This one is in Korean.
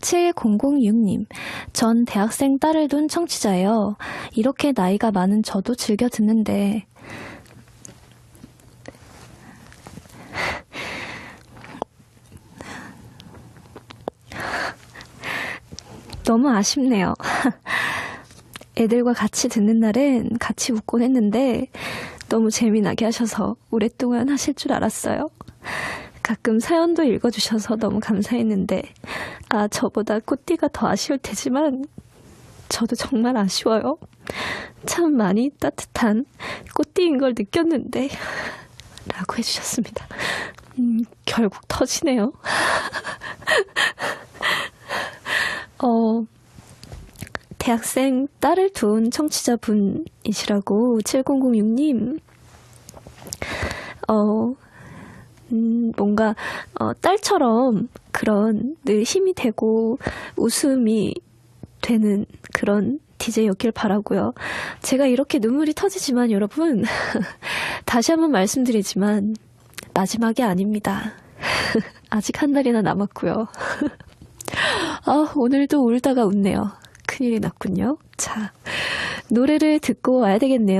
7006님, 전 대학생 딸을 둔 청취자예요. 이렇게 나이가 많은 저도 즐겨 듣는데, 너무 아쉽네요. 애들과 같이 듣는 날엔 같이 웃곤 했는데 너무 재미나게 하셔서 오랫동안 하실 줄 알았어요. 가끔 사연도 읽어주셔서 너무 감사했는데 아 저보다 꽃띠가 더 아쉬울 테지만 저도 정말 아쉬워요. 참 많이 따뜻한 꽃띠인 걸 느꼈는데 라고 해주셨습니다. 음, 결국 터지네요. 어, 대학생 딸을 둔 청취자분이시라고 7006님, 어, 음, 뭔가, 어, 딸처럼 그런 늘 힘이 되고 웃음이 되는 그런 DJ였길 바라고요. 제가 이렇게 눈물이 터지지만 여러분, 다시 한번 말씀드리지만, 마지막이 아닙니다. 아직 한 달이나 남았고요. 아, 오늘도 울다가 웃네요. 큰일이 났군요. 자, 노래를 듣고 와야 되겠네요.